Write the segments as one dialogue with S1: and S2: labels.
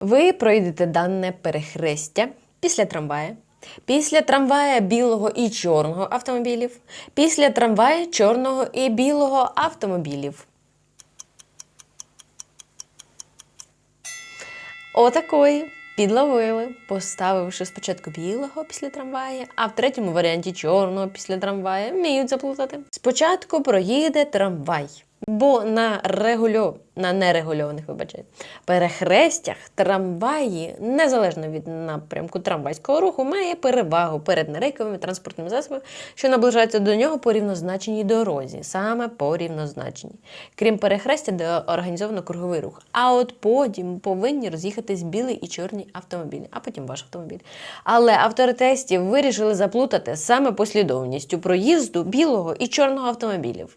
S1: Ви пройдете дане перехрестя після трамвая. Після трамвая білого і чорного автомобілів. Після трамвая чорного і білого автомобілів. Отакої. Підловили, поставивши спочатку білого після трамвая, а в третьому варіанті чорного після трамвая вміють заплутати. Спочатку проїде трамвай, бо на регульо... на нерегульованих, вибачайте, перехрестях трамваї, незалежно від напрямку трамвайського руху, має перевагу перед нерейковими транспортними засобами, що наближаються до нього по рівнозначеній дорозі, саме по рівнозначеній. Крім перехрестя, де організовано круговий рух. А от потім повинні роз'їхатись білий і чорні автомобілі, а потім ваш автомобіль. Але авторитестів вирішили заплутати саме послідовністю проїзду білого і чорного автомобілів.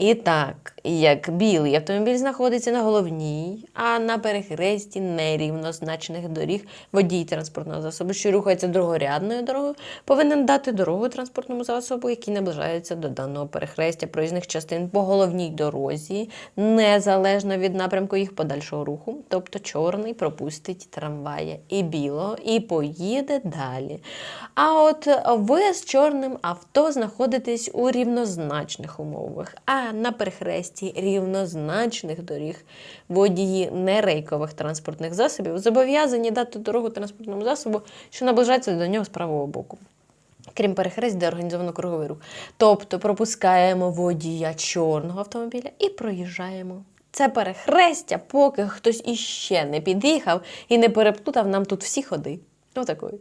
S1: І так, як білий автомобіль знаходиться на головній, а на перехресті нерівнозначених доріг водій транспортного засобу, що рухається другорядною дорогою, повинен дати дорогу транспортному засобу, який наближається до даного перехрестя проїзних частин по головній дорозі, незалежно від напрямку їх подальшого руху. Тобто чорний пропустить трамвая і білого, і поїде далі. А от ви з чорним авто знаходитесь у рівнозначних умовах. А на перехресті рівнозначних доріг водії нерейкових транспортних засобів зобов'язані дати дорогу транспортному засобу, що наближається до нього з правого боку. Крім перехрест, де організовано круговий рух. Тобто пропускаємо водія чорного автомобіля і проїжджаємо. Це перехрестя, поки хтось іще не під'їхав і не переплутав нам тут всі ходи. Отакої.